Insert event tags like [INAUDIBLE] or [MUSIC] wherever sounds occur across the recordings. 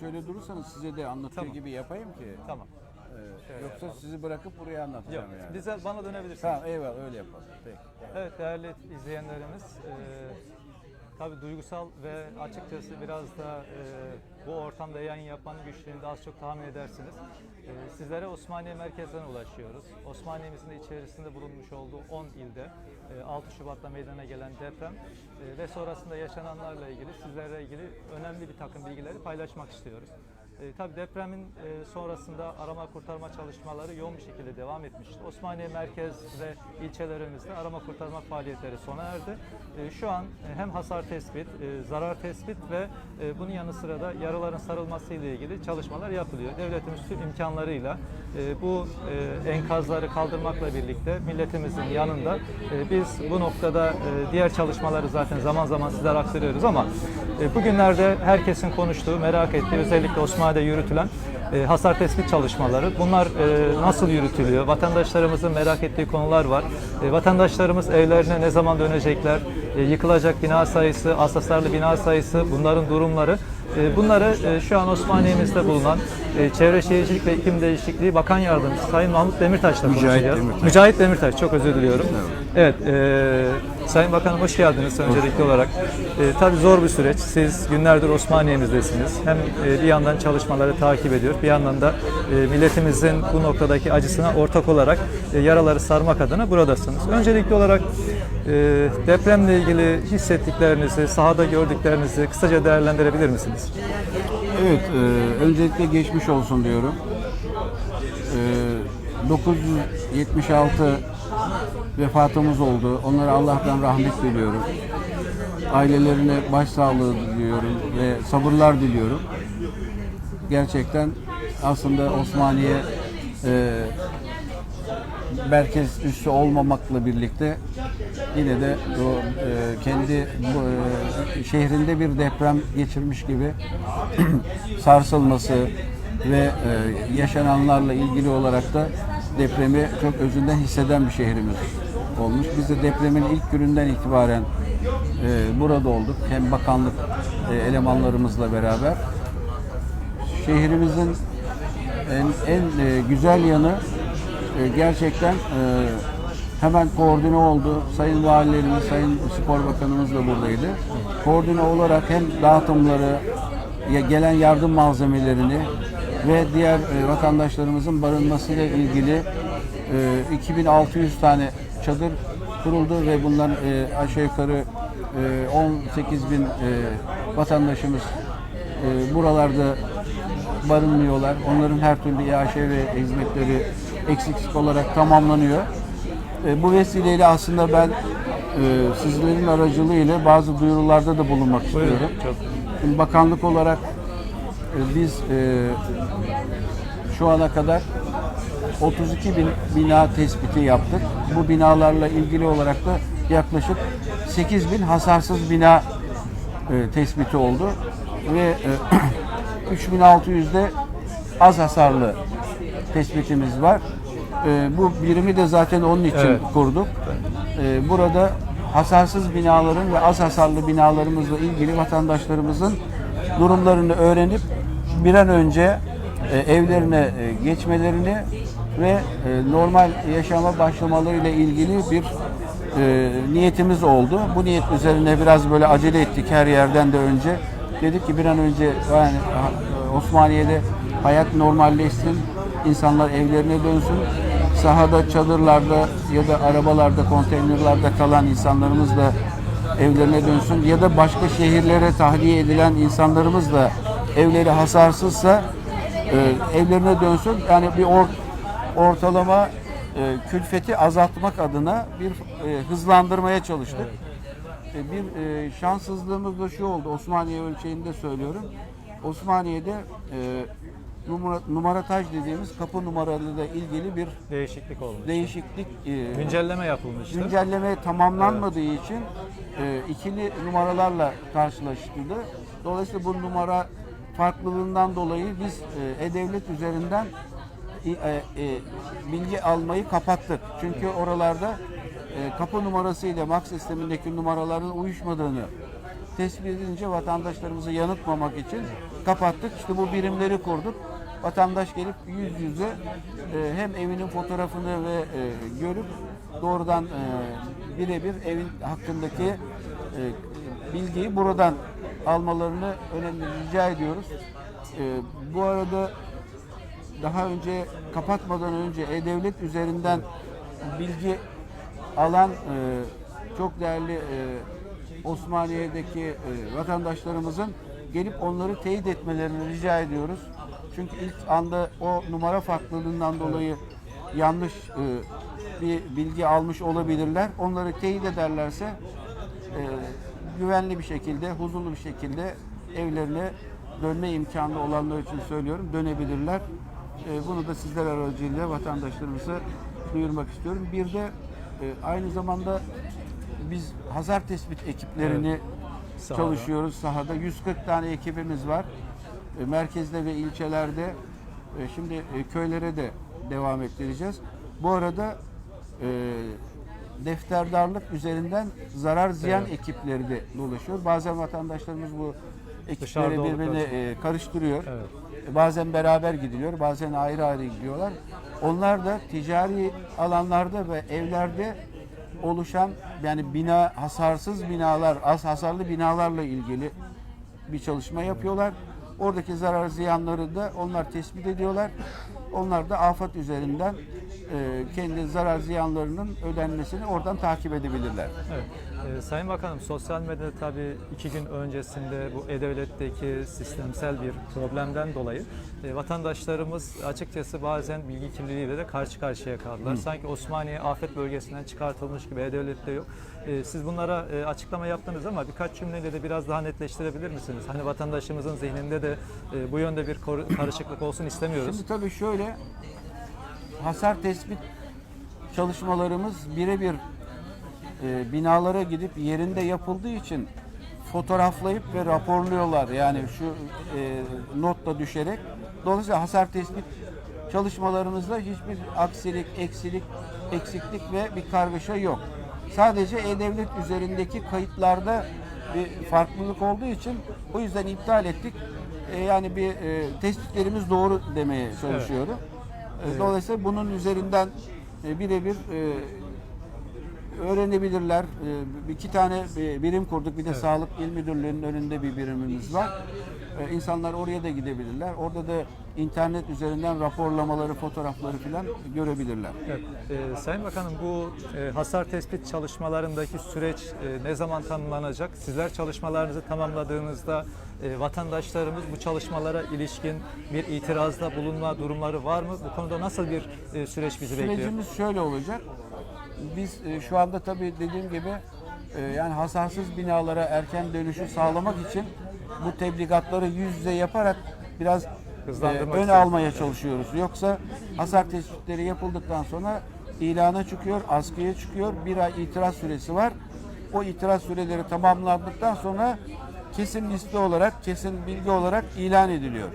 şöyle durursanız size de anlatıyor Tamam. gibi yapayım ki. Tamam. Ee, Şöyle yoksa yapalım. sizi bırakıp buraya Yok. anlatacağım yani. Bize bana dönebilirsiniz. Tamam eyvallah öyle yapalım. Peki. Evet değerli izleyenlerimiz, e, tabii duygusal ve açıkçası biraz da e, bu ortamda yayın yapmanın güçlüğünü de az çok tahmin edersiniz. E, sizlere Osmaniye merkezden ulaşıyoruz. Osmaniye'mizin de içerisinde bulunmuş olduğu 10 ilde e, 6 Şubat'ta meydana gelen deprem e, ve sonrasında yaşananlarla ilgili sizlerle ilgili önemli bir takım bilgileri paylaşmak istiyoruz. E, tabii depremin e, sonrasında arama kurtarma çalışmaları yoğun bir şekilde devam etmişti. Osmaniye merkez ve ilçelerimizde arama kurtarma faaliyetleri sona erdi. E, şu an e, hem hasar tespit, e, zarar tespit ve e, bunun yanı sıra da yaraların sarılması ile ilgili çalışmalar yapılıyor. Devletimiz tüm imkanlarıyla e, bu e, enkazları kaldırmakla birlikte milletimizin yanında e, biz bu noktada e, diğer çalışmaları zaten zaman zaman sizlere aktarıyoruz ama e, bugünlerde herkesin konuştuğu, merak ettiği özellikle Osmaniye'de yürütülen e, hasar tespit çalışmaları. Bunlar e, nasıl yürütülüyor? Vatandaşlarımızın merak ettiği konular var. E, vatandaşlarımız evlerine ne zaman dönecekler? E, yıkılacak bina sayısı, az hasarlı bina sayısı, bunların durumları. E, bunları e, şu an Osmaniye'mizde bulunan e, Çevre Şehircilik ve İklim Değişikliği Bakan Yardımcısı Sayın Mahmut Demirtaş'la Mücahit konuşacağız. Demirtaş. Mücahit Demirtaş, çok özür diliyorum. Evet, e, Sayın Bakanım hoş geldiniz öncelikli olarak. E, tabii zor bir süreç. Siz günlerdir Osmaniye'mizdesiniz. Hem e, bir yandan çalışmaları takip ediyor, bir yandan da e, milletimizin bu noktadaki acısına ortak olarak e, yaraları sarmak adına buradasınız. Öncelikli olarak e, depremle ilgili hissettiklerinizi, sahada gördüklerinizi kısaca değerlendirebilir misiniz? Evet, e, öncelikle geçmiş olsun diyorum. E, 976 vefatımız oldu. Onlara Allah'tan rahmet diliyorum. Ailelerine başsağlığı diliyorum ve sabırlar diliyorum. Gerçekten aslında Osmaniye e, merkez üssü olmamakla birlikte yine de o, e, kendi e, şehrinde bir deprem geçirmiş gibi [CLEARS THROAT] sarsılması ve e, yaşananlarla ilgili olarak da depremi çok özünden hisseden bir şehrimiz olmuş. Biz de depremin ilk gününden itibaren e, burada olduk. Hem bakanlık e, elemanlarımızla beraber. Şehrimizin en, en e, güzel yanı e, gerçekten e, hemen koordine oldu. Sayın valilerimiz, Sayın Spor Bakanımız da buradaydı. Koordine olarak hem dağıtımları, gelen yardım malzemelerini ve diğer e, vatandaşlarımızın barınmasıyla ilgili e, 2600 tane çadır kuruldu ve bundan e, aşağı yukarı e, 18 bin e, vatandaşımız e, buralarda barınmıyorlar. Onların her türlü İAŞ ve hizmetleri eksiksiz olarak tamamlanıyor. E, bu vesileyle aslında ben e, sizlerin aracılığıyla bazı duyurularda da bulunmak Buyurun. istiyorum. Çok Şimdi bakanlık olarak e, biz e, şu ana kadar 32 bin bina tespiti yaptık. Bu binalarla ilgili olarak da yaklaşık 8 bin hasarsız bina e, tespiti oldu ve e, [CLEARS THROAT] 3600'de az hasarlı tespitimiz var. E, bu birimi de zaten onun için Evet. kurduk. E, burada hasarsız binaların ve az hasarlı binalarımızla ilgili vatandaşlarımızın durumlarını öğrenip bir an önce e, evlerine e, geçmelerini ve e, normal yaşama başlamalarıyla ilgili bir niyetimiz oldu. Bu niyet üzerine biraz böyle acele ettik her yerden de önce. Dedik ki bir an önce yani Osmaniye'de hayat normalleşsin, insanlar evlerine dönsün. Sahada, çadırlarda ya da arabalarda, konteynerlarda kalan insanlarımız da evlerine dönsün ya da başka şehirlere tahliye edilen insanlarımız da evleri hasarsızsa e, evlerine dönsün. Yani bir or- ortalama e, külfeti azaltmak adına bir e, hızlandırmaya çalıştık. E, bir e, şanssızlığımız da şu oldu. Osmaniye ölçeğinde söylüyorum. Osmaniye'de e, numara, numarataj dediğimiz kapı numaralarıyla ilgili bir değişiklik olmuş. değişiklik e, Güncelleme yapılmıştı. güncelleme tamamlanmadığı için e, ikili numaralarla karşılaştırdı. Dolayısıyla bu numara farklılığından dolayı biz e, E-Devlet üzerinden e, e, bilgi almayı kapattık. Çünkü oralarda e, kapı numarası ile MAK sistemindeki numaraların uyuşmadığını tespit edince vatandaşlarımızı yanıltmamak için kapattık. İşte bu birimleri kurduk. Vatandaş gelip yüz yüze e, hem evinin fotoğrafını ve e, görüp doğrudan e, birebir evin hakkındaki e, bilgiyi buradan almalarını önemli rica ediyoruz. E, bu arada daha önce kapatmadan önce E-Devlet üzerinden bilgi alan e, çok değerli e, Osmaniye'deki e, vatandaşlarımızın gelip onları teyit etmelerini rica ediyoruz. Çünkü ilk anda o numara farklılığından dolayı yanlış e, bir bilgi almış olabilirler. Onları teyit ederlerse güvenli bir şekilde, huzurlu bir şekilde evlerine dönme imkanı olanlar için söylüyorum, dönebilirler. E, bunu da sizler aracılığıyla vatandaşlarımıza duyurmak istiyorum. Bir de e, aynı zamanda biz hazar tespit ekiplerini Sahada. çalışıyoruz sahada. 140 tane ekibimiz var. E, merkezde ve ilçelerde. E, şimdi köylere de devam ettireceğiz. Bu arada defterdarlık üzerinden zarar ziyan Evet. ekipleri de dolaşıyor. Bazen vatandaşlarımız bu ekipleri birbirine e, karıştırıyor. Evet. E, Bazen beraber gidiliyor, bazen ayrı ayrı gidiyorlar. Onlar da ticari alanlarda ve evlerde oluşan yani bina hasarsız binalar, az hasarlı binalarla ilgili bir çalışma yapıyorlar. Oradaki zarar ziyanları da onlar tespit ediyorlar. Onlar da afet üzerinden kendi zarar ziyanlarının ödenmesini oradan takip edebilirler. Evet. Ee, Sayın Bakanım, sosyal medyada tabii iki gün öncesinde bu E-Devlet'teki sistemsel bir problemden dolayı e, vatandaşlarımız açıkçası bazen bilgi kirliliğiyle de karşı karşıya kaldılar. Sanki Osmaniye afet bölgesinden çıkartılmış gibi E-Devlet'te yok. E, siz bunlara e, açıklama yaptınız ama birkaç cümleyle de biraz daha netleştirebilir misiniz? Hani vatandaşımızın zihninde de e, bu yönde bir karışıklık olsun istemiyoruz. Şimdi tabii şöyle hasar tespit çalışmalarımız birebir e, binalara gidip yerinde yapıldığı için fotoğraflayıp ve raporluyorlar. Yani şu e, notla düşerek. Dolayısıyla hasar tespit çalışmalarımızda hiçbir aksilik, eksilik, eksiklik ve bir kargaşa yok. Sadece E-Devlet üzerindeki kayıtlarda bir farklılık olduğu için o yüzden iptal ettik. E, yani bir e, tespitlerimiz doğru demeye çalışıyorum. E, Dolayısıyla bunun üzerinden e, birebir e, öğrenebilirler. E, iki tane bir birim kurduk. Bir de Sağlık İl Müdürlüğü'nün önünde bir birimimiz var. E, İnsanlar oraya da gidebilirler. Orada da internet üzerinden raporlamaları, fotoğrafları falan görebilirler. Evet. Ee, Sayın Bakanım bu e, hasar tespit çalışmalarındaki süreç e, ne zaman tamamlanacak? Sizler çalışmalarınızı tamamladığınızda e, vatandaşlarımız bu çalışmalara ilişkin bir itirazda bulunma durumları var mı? Bu konuda nasıl bir e, süreç bizi bekliyor? Sürecimiz şöyle olacak. Biz e, şu anda tabii dediğim gibi e, yani hasarsız binalara erken dönüşü sağlamak için bu tebligatları yüz yüze yaparak biraz e, ön almaya çalışıyoruz. Yoksa hasar tespitleri yapıldıktan sonra ilana çıkıyor, askıya çıkıyor. Bir ay itiraz süresi var. O itiraz süreleri tamamlandıktan sonra kesin liste olarak, kesin bilgi olarak ilan ediliyor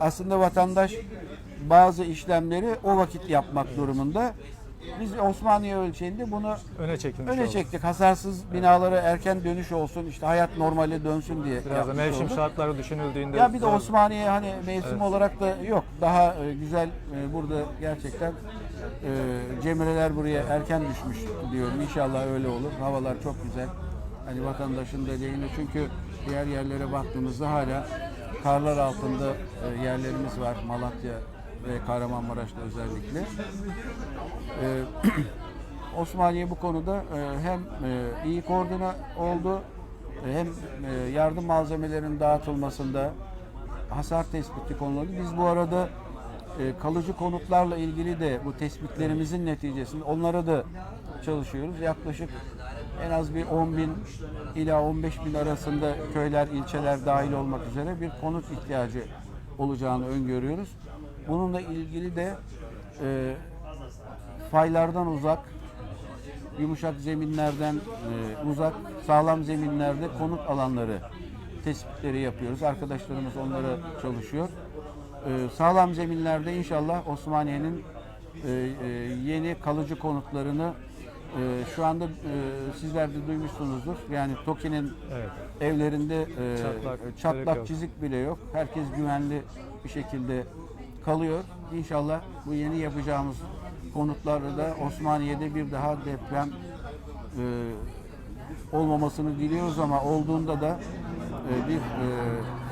aslında vatandaş bazı işlemleri o vakit yapmak durumunda. Biz Osmaniye ölçeğinde bunu Öne çekilmiş öne oldu. çektik. Hasarsız binalara erken dönüş olsun, işte hayat normale dönsün diye Biraz da yapmış mevsim olduk. şartları düşünüldüğünde Ya bir de Osmaniye hani mevsim olarak da yok. Daha e, güzel e, burada gerçekten e, cemreler buraya erken düşmüş diyorum. İnşallah öyle olur. Havalar çok güzel. Hani vatandaşın dediğini çünkü diğer yerlere baktığımızda hala karlar altında e, yerlerimiz var. Malatya ve Kahramanmaraş'ta özellikle. E, [CLEARS THROAT] Osmaniye bu konuda e, hem e, iyi koordine oldu e, hem yardım malzemelerinin dağıtılmasında hasar tespiti konuları. Biz bu arada kalıcı konutlarla ilgili de bu tespitlerimizin neticesinde onlara da çalışıyoruz. Yaklaşık en az bir 10 bin ila 15 bin arasında köyler, ilçeler dahil olmak üzere bir konut ihtiyacı olacağını öngörüyoruz. Bununla ilgili de e, faylardan uzak, yumuşak zeminlerden e, uzak, sağlam zeminlerde konut alanları tespitleri yapıyoruz. Arkadaşlarımız onlara çalışıyor. E, sağlam zeminlerde inşallah Osmaniye'nin e, e, yeni kalıcı konutlarını e, şu anda e, sizler de duymuşsunuzdur. Yani TOKİ'nin Evet. evlerinde e, Çatlak, çatlak, çizik bile yok. Herkes güvenli bir şekilde kalıyor. İnşallah bu yeni yapacağımız konutlarda da Osmaniye'de bir daha deprem e, olmamasını diliyoruz ama olduğunda da e, bir e,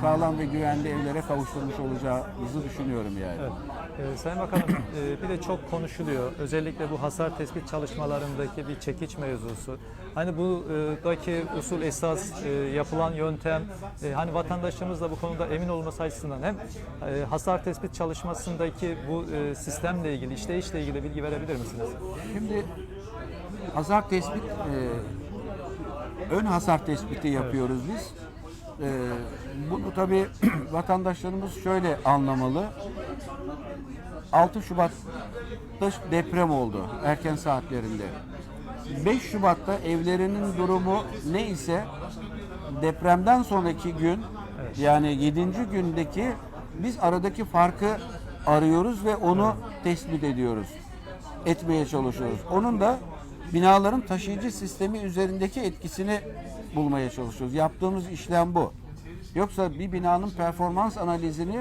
sağlam ve güvenli evlere kavuşturmuş olacağımızı düşünüyorum yani. Evet. Ee, Sayın Bakanım e, bir de çok konuşuluyor. Özellikle bu hasar tespit çalışmalarındaki bir çekiç mevzusu. Hani buradaki usul esas e, yapılan yöntem e, hani vatandaşlarımız da bu konuda emin olması açısından hem e, hasar tespit çalışmasındaki bu e, sistemle ilgili, işleyişle ilgili bilgi verebilir misiniz? Şimdi hasar tespit e, ön hasar tespiti yapıyoruz biz. E, bunu tabii [CLEARS THROAT] vatandaşlarımız şöyle anlamalı. 6 Şubat'ta deprem oldu erken saatlerinde. 5 Şubat'ta evlerinin durumu ne ise depremden sonraki gün yani 7. gündeki biz aradaki farkı arıyoruz ve onu tespit ediyoruz. Etmeye çalışıyoruz. Onun da binaların taşıyıcı sistemi üzerindeki etkisini bulmaya çalışıyoruz. Yaptığımız işlem bu. Yoksa bir binanın performans analizini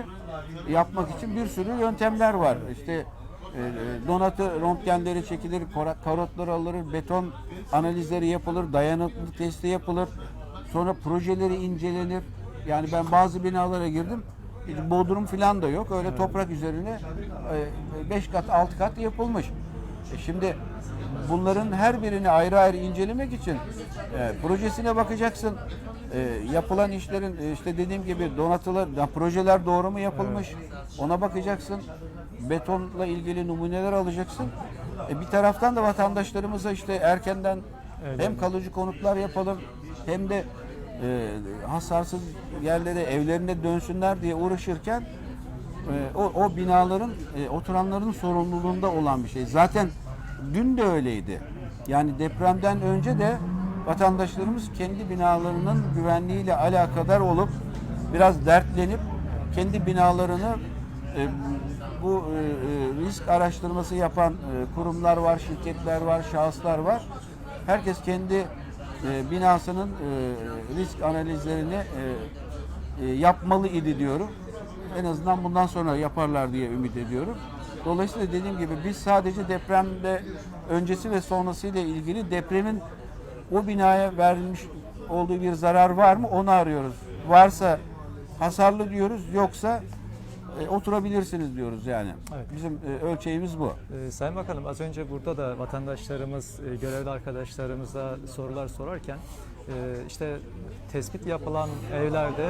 yapmak için bir sürü yöntemler var. İşte e, e, donatı röntgenleri çekilir, karotlar alınır, beton analizleri yapılır, dayanıklılık testi yapılır. Sonra projeleri incelenir. Yani ben bazı binalara girdim. Bodrum falan da yok. Öyle toprak üzerine 5 kat 6 kat yapılmış. E şimdi bunların her birini ayrı ayrı incelemek için e, projesine bakacaksın. E, yapılan işlerin e, işte dediğim gibi donatılar, ya projeler doğru mu yapılmış? Ona bakacaksın. Betonla ilgili numuneler alacaksın. E, bir taraftan da vatandaşlarımıza işte erkenden Evet. hem kalıcı konutlar yapalım hem de e, hasarsız yerlere evlerine dönsünler diye uğraşırken e, o, o binaların e, oturanların sorumluluğunda olan bir şey. Zaten dün de öyleydi. Yani depremden önce de vatandaşlarımız kendi binalarının güvenliğiyle alakadar olup biraz dertlenip kendi binalarını e, bu e, e, risk araştırması yapan e, kurumlar var, şirketler var, şahıslar var. Herkes kendi e, binasının e, risk analizlerini e, e, yapmalı idi diyorum. En azından bundan sonra yaparlar diye ümit ediyorum. Dolayısıyla dediğim gibi biz sadece depremde öncesi ve sonrası ile ilgili depremin o binaya verilmiş olduğu bir zarar var mı onu arıyoruz. Varsa hasarlı diyoruz yoksa e, oturabilirsiniz diyoruz yani. Evet. Bizim e, ölçeğimiz bu. Ee, Sayın Bakanım az önce burada da vatandaşlarımız, e, görevli arkadaşlarımıza sorular sorarken e, işte tespit yapılan evlerde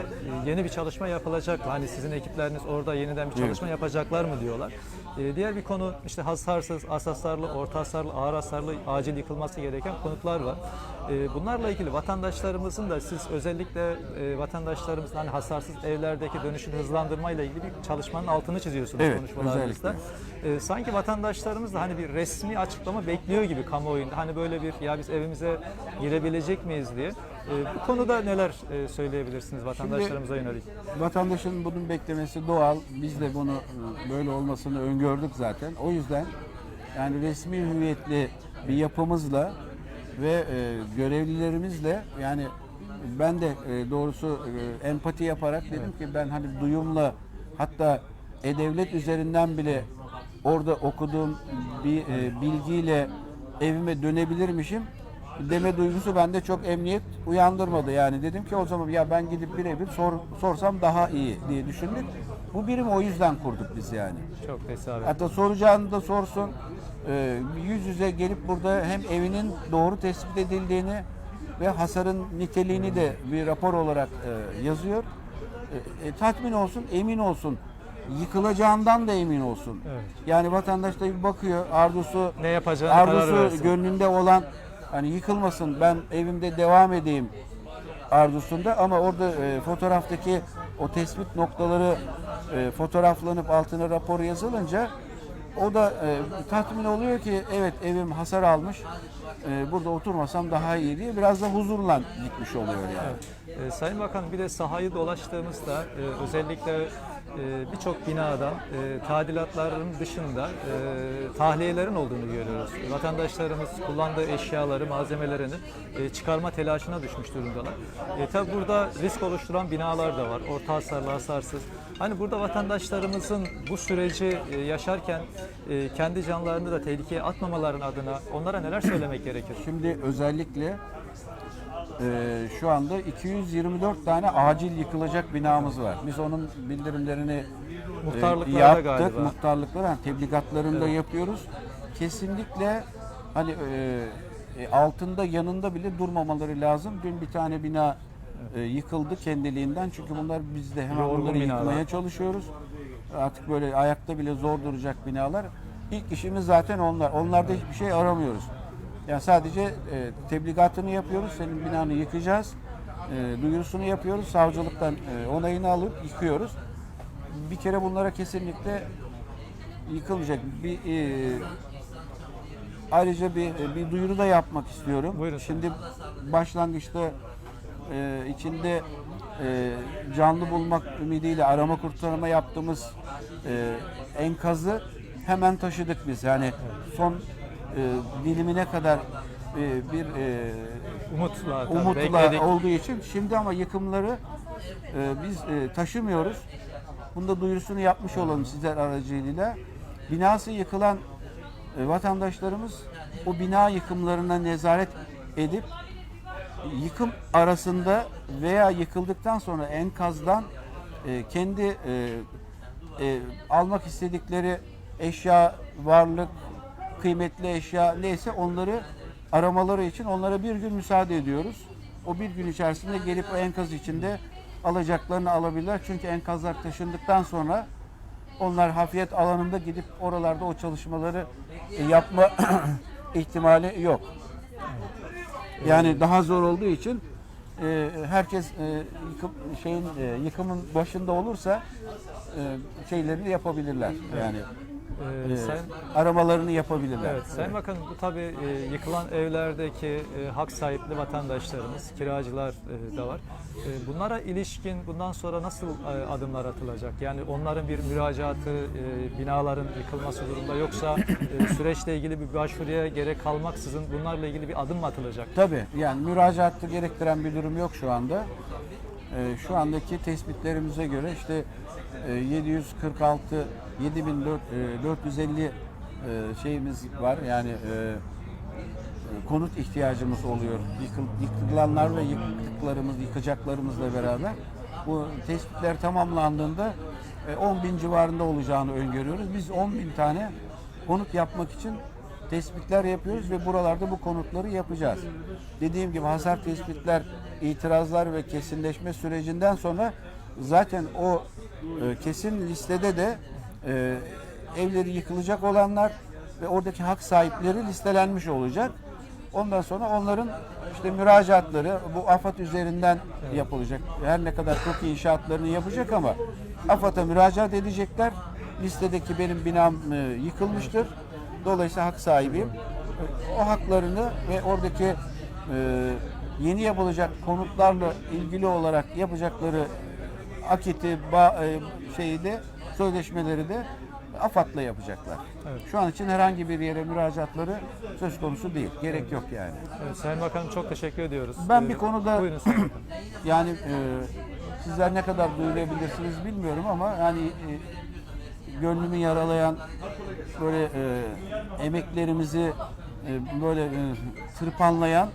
e, yeni bir çalışma yapılacak mı? Hani sizin ekipleriniz orada yeniden bir çalışma yapacaklar mı diyorlar. E, Diğer bir konu işte hasarsız, az hasarlı, orta hasarlı, ağır hasarlı, acil yıkılması gereken konutlar var. E, Bunlarla ilgili vatandaşlarımızın da siz özellikle e, vatandaşlarımızın hani hasarsız evlerdeki dönüşüm hızlandırmayla ilgili bir çalışmanın altını çiziyorsunuz Evet, konuşmalarınızda. E, sanki vatandaşlarımız da hani bir resmi açıklama bekliyor gibi kamuoyunda. Hani böyle bir ya biz evimize girebilecek miyiz diye. E, bu konuda neler e, söyleyebilirsiniz vatandaşlarımıza yönelik? Vatandaşın bunun beklemesi doğal. Biz de bunu e, böyle olmasını öngördük zaten. O yüzden yani resmi hüviyetli bir yapımızla ve e, görevlilerimizle yani ben de doğrusu empati yaparak dedim ki ben hani duyumla hatta e-devlet üzerinden bile orada okuduğum bir bilgiyle evime dönebilirmişim deme duygusu bende çok emniyet uyandırmadı. Yani dedim ki o zaman ya ben gidip birebir sor, sorsam daha iyi diye düşündük. Bu birimi o yüzden kurduk biz yani. Çok tesadüf. Hatta soracağını da sorsun. Ee, yüz yüze gelip burada hem evinin doğru tespit edildiğini ve hasarın niteliğini de bir rapor olarak e, yazıyor. E, e, tatmin olsun, emin olsun. Yıkılacağından da emin olsun. Evet. Yani vatandaş da bir bakıyor, arzusu Ne yapacağını arzusu gönlünde olan hani yıkılmasın ben evimde devam edeyim arzusunda ama orada e, fotoğraftaki o tespit noktaları e, fotoğraflanıp altına rapor yazılınca o da e, tatmin oluyor ki evet evim hasar almış e, burada oturmasam daha iyi diye biraz da huzurla gitmiş oluyor yani. Ee, Sayın Bakan bir de sahayı dolaştığımızda e, özellikle e, birçok binadan e, tadilatların dışında e, tahliyelerin olduğunu görüyoruz. Vatandaşlarımız kullandığı eşyaları, malzemelerini e, çıkarma telaşına düşmüş durumdalar. E, tabi burada risk oluşturan binalar da var. Orta hasarlı, hasarsız. Hani burada vatandaşlarımızın bu süreci e, yaşarken e, kendi canlarını da tehlikeye atmamaların adına onlara neler söylemek gerekir? Şimdi özellikle e, şu anda 224 tane acil yıkılacak binamız var. Biz onun bildirimlerini e, Muhtarlıklarda yaptık. galiba. Muhtarlıkları, yani tebligatlarında yapıyoruz. Kesinlikle hani e, e, altında yanında bile durmamaları lazım. Dün bir tane bina e, yıkıldı kendiliğinden. Çünkü bunlar biz de hemen Yorgun bunları binalar. yıkmaya çalışıyoruz. Artık böyle ayakta bile zor duracak binalar. İlk işimiz zaten onlar. Onlarda hiçbir şey aramıyoruz. Yani sadece e, tebligatını yapıyoruz. Senin binanı yıkacağız. E, duyurusunu yapıyoruz. Savcılıktan e, onayını alıp yıkıyoruz. Bir kere bunlara kesinlikle yıkılmayacak. Bir e, ayrıca bir bir duyuru da yapmak istiyorum. Buyurun. Şimdi başlangıçta e, içinde e, canlı bulmak ümidiyle arama kurtarma yaptığımız e, enkazı hemen taşıdık biz. Yani son e, dilimine kadar e, bir e, Umutla, umutla olduğu için şimdi ama yıkımları e, biz e, taşımıyoruz. Bunda duyurusunu yapmış olalım sizler aracılığıyla. Binası yıkılan e, vatandaşlarımız o bina yıkımlarına nezaret edip yıkım arasında veya yıkıldıktan sonra enkazdan e, kendi e, e, almak istedikleri eşya, varlık, kıymetli eşya neyse onları aramaları için onlara bir gün müsaade ediyoruz. O bir gün içerisinde gelip o enkaz içinde alacaklarını alabilirler. Çünkü enkazlar taşındıktan sonra onlar hafiyet alanında gidip oralarda o çalışmaları e, yapma [CLEARS THROAT] ihtimali yok. Yani daha zor olduğu için e, herkes e, yıkım, şeyin yıkımın başında olursa e, şeylerini yapabilirler. Yani e, sen aramalarını yapabilirler. Evet, Sayın Bakanım bu tabii e, yıkılan evlerdeki e, hak sahipli vatandaşlarımız, kiracılar e, da var. E, bunlara ilişkin bundan sonra nasıl e, adımlar atılacak? Yani onların bir müracaatı, e, binaların yıkılması durumda yoksa e, süreçle ilgili bir başvuruya gerek kalmaksızın bunlarla ilgili bir adım mı atılacak? Tabii yani müracaatı gerektiren bir durum yok şu anda. Ee, şu andaki tespitlerimize göre işte e, 746 7450 e, şeyimiz var yani e, e, konut ihtiyacımız oluyor. Yıkıl, yıkılanlar ve yıktıklarımız, yıkacaklarımızla beraber. Bu tespitler tamamlandığında e, 10 bin civarında olacağını öngörüyoruz. Biz 10 bin tane konut yapmak için tespitler yapıyoruz ve buralarda bu konutları yapacağız. Dediğim gibi hasar tespitler, itirazlar ve kesinleşme sürecinden sonra zaten o e, kesin listede de e, evleri yıkılacak olanlar ve oradaki hak sahipleri listelenmiş olacak. Ondan sonra onların işte müracaatları bu AFAD üzerinden yapılacak. Her ne kadar çok inşaatlarını yapacak ama AFAD'a müracaat edecekler. Listedeki benim binam e, yıkılmıştır. Dolayısıyla hak sahibiyim. O haklarını ve oradaki e, yeni yapılacak konutlarla ilgili olarak yapacakları akiti, ba, e, şeyi de sözleşmeleri de AFAD'la yapacaklar. Evet. Şu an için herhangi bir yere müracaatları söz konusu değil. Gerek yok yani. Evet, Sayın Bakanım çok teşekkür ediyoruz. Ben Ee, bir konuda- Buyurun. [CLEARS THROAT] Yani e, sizler ne kadar duyurabilirsiniz bilmiyorum ama yani e, gönlümü yaralayan böyle e, emeklerimizi e, böyle e, tırpanlayan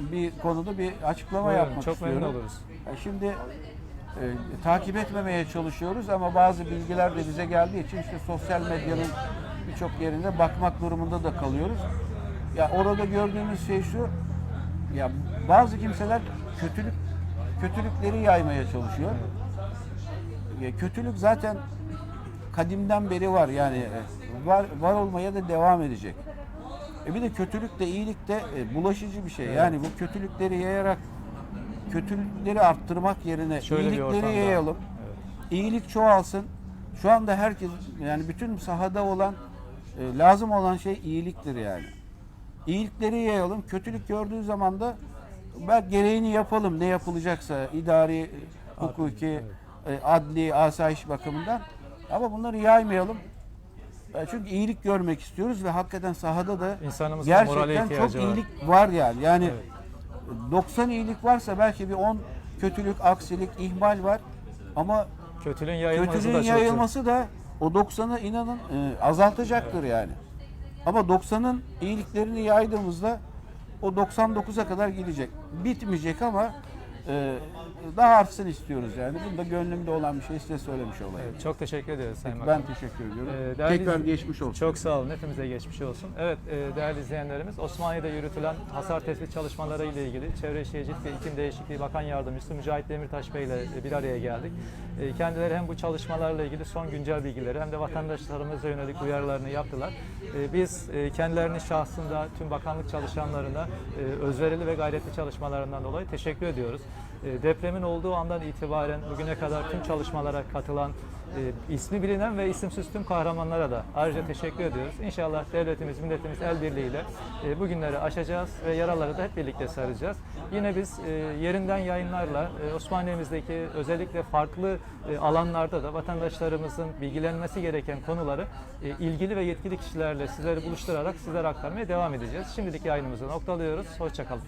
bir konuda bir açıklama Buyurun, yapmak çok istiyorum. memnun oluruz. Ya Şimdi e, takip etmemeye çalışıyoruz ama bazı bilgiler de bize geldiği için işte sosyal medyanın birçok yerinde bakmak durumunda da kalıyoruz. Ya orada gördüğümüz şey şu, ya bazı kimseler kötülük kötülükleri yaymaya çalışıyor. Ya kötülük zaten kadimden beri var yani e, var var olmaya da devam edecek. E bir de kötülük de iyilik de e, bulaşıcı bir şey. Yani bu kötülükleri yayarak kötülükleri arttırmak yerine Şöyle bir iyilikleri ortamda. yayalım. Evet. İyilik çoğalsın. Şu anda herkes yani bütün sahada olan e, lazım olan şey iyiliktir yani. İyilikleri yayalım. Kötülük gördüğü zaman da belki gereğini yapalım ne yapılacaksa idari, hukuki e, adli, asayiş bakımından. Ama bunları yaymayalım. E, Çünkü iyilik görmek istiyoruz ve hakikaten sahada da İnsanımızın morale gerçekten çok ihtiyacı var. iyilik var yani. Yani Evet. 90 iyilik varsa belki bir 10 kötülük, aksilik, ihmal var. Ama Kötülüğün yayılması kötülüğün da yayılması da o 90'ı inanın e, azaltacaktır yani. Ama 90'ın iyiliklerini yaydığımızda o 99'a kadar gidecek. Bitmeyecek ama e, daha artsın istiyoruz yani. Bunu da gönlümde olan bir şey size söylemiş olayım. Evet, çok teşekkür ederiz Sayın ben Bakan. teşekkür ediyorum. Ee, değerli Tekrar izle- geçmiş olsun. Çok sağ olun. Hepimize geçmiş olsun. Evet e, değerli izleyenlerimiz Osmaniye'de yürütülen hasar tespit çalışmaları ile ilgili Çevre Şehircilik ve İklim Değişikliği Bakan Yardımcısı Mücahit Demirtaş Bey ile e, bir araya geldik. E, Kendileri hem bu çalışmalarla ilgili son güncel bilgileri hem de vatandaşlarımıza yönelik uyarılarını yaptılar. E, Biz e, kendilerinin şahsında tüm bakanlık çalışanlarına e, özverili ve gayretli çalışmalarından dolayı teşekkür ediyoruz. E, Depremin olduğu andan itibaren bugüne kadar tüm çalışmalara katılan e, ismi bilinen ve isimsiz tüm kahramanlara da ayrıca teşekkür ediyoruz. İnşallah devletimiz, milletimiz el birliğiyle e, bu günleri aşacağız ve yaraları da hep birlikte saracağız. Yine biz yerinden yayınlarla Osmaniye'mizdeki özellikle farklı alanlarda da vatandaşlarımızın bilgilenmesi gereken konuları ilgili ve yetkili kişilerle sizleri buluşturarak sizlere aktarmaya devam edeceğiz. Şimdilik yayınımızı noktalıyoruz. Hoşçakalın.